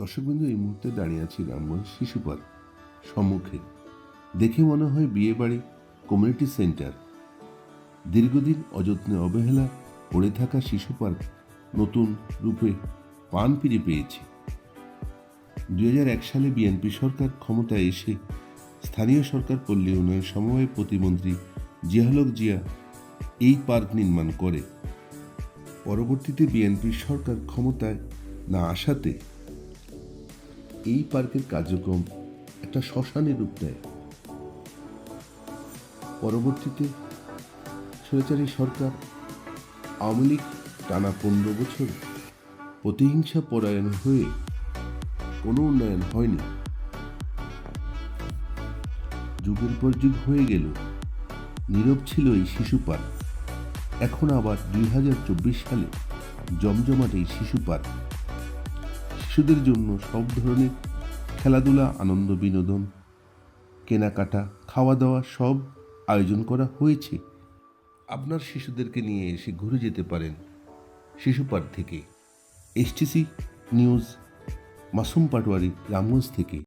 দর্শকবৃন্দ এই মুহূর্তে দাঁড়িয়ে আছি রামগঞ্জ শিশু পার্ক সম্মুখে। দেখে মনে হয় বিয়ে বাড়ি কমিউনিটি সেন্টার। দীর্ঘদিন অযত্নে অবহেলা পড়ে থাকা শিশু পার্ক নতুন রূপে পান ফিরে পেয়েছে। দুই হাজার এক সালে বিএনপি সরকার ক্ষমতায় এসে স্থানীয় সরকার পল্লী উন্নয়ন সমবায় প্রতিমন্ত্রী জিয়াহলক জিয়া এই পার্ক নির্মাণ করে। পরবর্তীতে বিএনপি সরকার ক্ষমতায় না আসাতে এই পার্কের কার্যক্রম একটা শ্মশানের রূপ নেয় পরবর্তীতে স্বৈরাচারী সরকার আওয়ামী লীগ টানা পনেরো বছর প্রতিহিংসা পরায়ণ হয়ে কোনো উন্নয়ন হয়নি। যুগের পর যুগ হয়ে গেল, নীরব ছিল এই শিশু পার্ক। এখন আবার দুই হাজার চব্বিশ সালে জমজমাট এই শিশু পার্ক। শিশুদের জন্য সব ধরনের খেলাধুলা, আনন্দ, বিনোদন, কেনাকাটা খাওয়া দাওয়া সব আয়োজন করা হয়েছে। আপনার শিশুদেরকে নিয়ে এসে ঘুরে যেতে পারেন শিশু থেকে। এসটিসি নিউজ, মাসুম পাটোয়ারি, রামগঞ্জ থেকে।